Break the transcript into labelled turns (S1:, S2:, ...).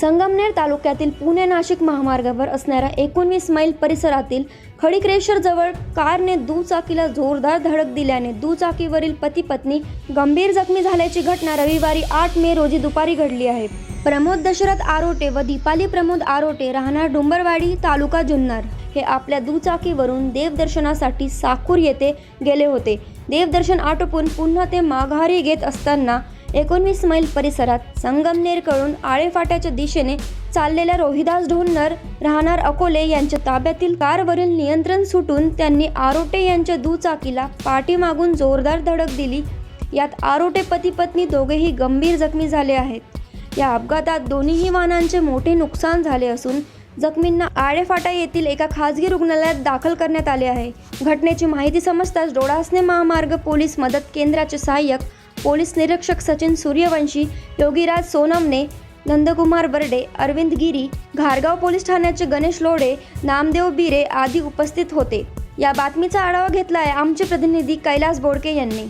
S1: संगमनेर तालुक्यातील पुणे नाशिक महामार्गावर असणाऱ्या एकोणवीस मैल परिसरातील खडीक्रेशरजवळ कारने दुचाकीला जोरदार धडक दिल्याने दुचाकीवरील पती पत्नी गंभीर जखमी झाल्याची घटना रविवारी आठ मे रोजी दुपारी घडली आहे. प्रमोद दशरथ आरोटे व दीपाली प्रमोद आरोटे राहणार डुंबरवाडी तालुका जुन्नर. हे आपल्या दुचाकीवरून देवदर्शनासाठी साकूर येथे गेले होते. देवदर्शन आटोपून पुन्हा ते माघारी घेत असताना एकोणवीस मैल परिसरात संगमनेरकडून आळेफाट्याच्या दिशेने चाललेल्या रोहिदास ढोन्नर राहणार अकोले यांच्या ताब्यातील कारवरील नियंत्रण सुटून त्यांनी आरोटे यांच्या दुचाकीला पाठीमागून जोरदार धडक दिली. यात आरोटे पती पत्नी दोघेही गंभीर जखमी झाले आहेत. या अपघातात दोन्हीही वाहनांचे मोठे नुकसान झाले असून जखमींना आळेफाटा येथील एका खासगी रुग्णालयात दाखल करण्यात आले आहे. घटनेची माहिती समजताच डोळासने महामार्ग पोलीस मदत केंद्राचे सहाय्यक पोलीस निरीक्षक सचिन सूर्यवंशी योगीराज सोनमने नंदकुमार बर्डे अरविंद गिरी घारगाव पोलीस ठाण्याचे गणेश लोडे नामदेव बिरे आदी उपस्थित होते. या बातमीचा आढावा घेतला आहे आमचे प्रतिनिधी कैलास बोडके यांनी.